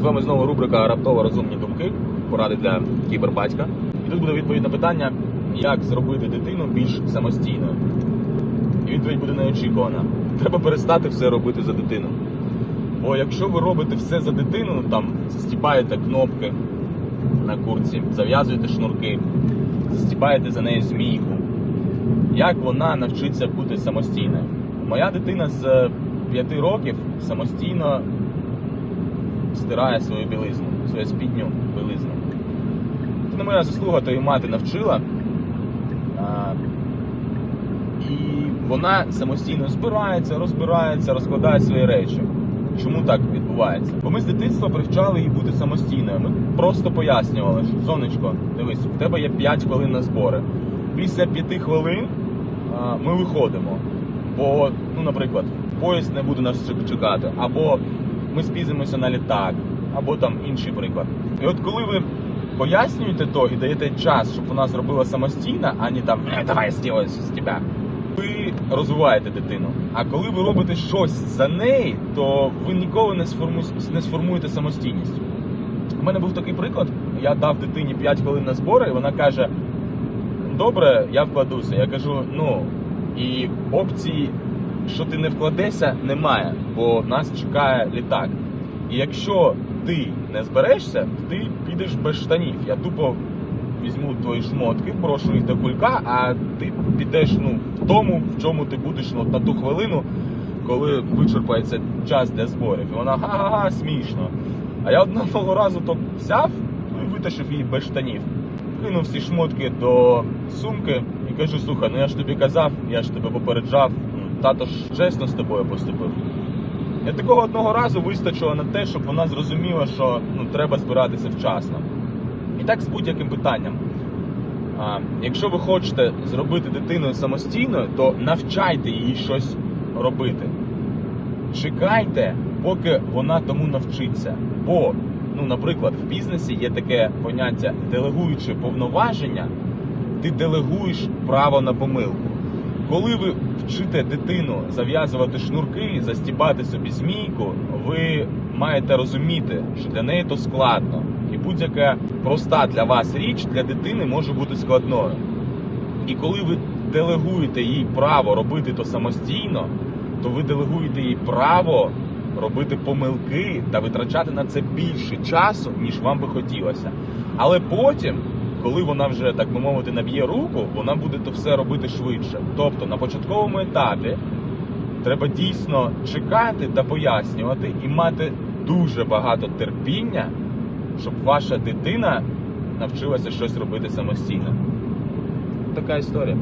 З вами знову рубрика Раптово розумні думки, поради для кібербатька. І тут буде відповідь на питання, як зробити дитину більш самостійною. І відповідь буде неочікувана. Треба перестати все робити за дитину. Бо якщо ви робите все за дитину, ну, там застібаєте кнопки на курці, зав'язуєте шнурки, застібаєте за нею змійку, як вона навчиться бути самостійною? Моя дитина з 5 років самостійно стирає свою білизну, свою спідню білизну. Це не моя заслуга, то її мати навчила. А, і вона самостійно збирається, розбирається, розкладає свої речі. Чому так відбувається? Бо ми з дитинства привчали її бути самостійною. Ми просто пояснювали, що сонечко, дивись, в тебе є 5 хвилин на збори. Після 5 хвилин а, ми виходимо. Бо, ну, наприклад, поїзд не буде нас чекати, або ми спізнимося на літак, або там інший приклад. І от коли ви пояснюєте то і даєте час, щоб вона зробила самостійно, а не там «Е, давай я зроблю з тебе. Ви розвиваєте дитину. А коли ви робите щось за неї, то ви ніколи не, сформу... не сформуєте самостійність. У мене був такий приклад. Я дав дитині 5 хвилин на збори, і вона каже: Добре, я вкладуся. Я кажу, ну і опції, що ти не вкладешся, немає, бо нас чекає літак. І якщо ти не зберешся, ти підеш без штанів. Я тупо візьму твої шмотки, брошу їх до кулька, а ти підеш ну, в тому, в чому ти будеш ну, на ту хвилину, коли вичерпається час для зборів. І вона ха-ха-ха, смішно. А я одного разу то взяв ну, і витащив її без штанів. Кинув всі шмотки до сумки і кажу, слухай, ну я ж тобі казав, я ж тебе попереджав, ну, тато ж чесно з тобою поступив. І такого одного разу вистачило на те, щоб вона зрозуміла, що ну, треба збиратися вчасно. І так з будь-яким питанням. А, якщо ви хочете зробити дитину самостійною, то навчайте її щось робити. Чекайте, поки вона тому навчиться. Бо, ну, наприклад, в бізнесі є таке поняття делегуючи повноваження, ти делегуєш право на помилку. Коли ви вчите дитину зав'язувати шнурки, застібати собі змійку, ви маєте розуміти, що для неї то складно. І будь-яка проста для вас річ для дитини може бути складною. І коли ви делегуєте їй право робити то самостійно, то ви делегуєте їй право робити помилки та витрачати на це більше часу, ніж вам би хотілося. Але потім, коли вона вже, так би мовити, наб'є руку, вона буде то все робити швидше. Тобто на початковому етапі треба дійсно чекати та пояснювати і мати дуже багато терпіння, щоб ваша дитина навчилася щось робити самостійно. Така історія.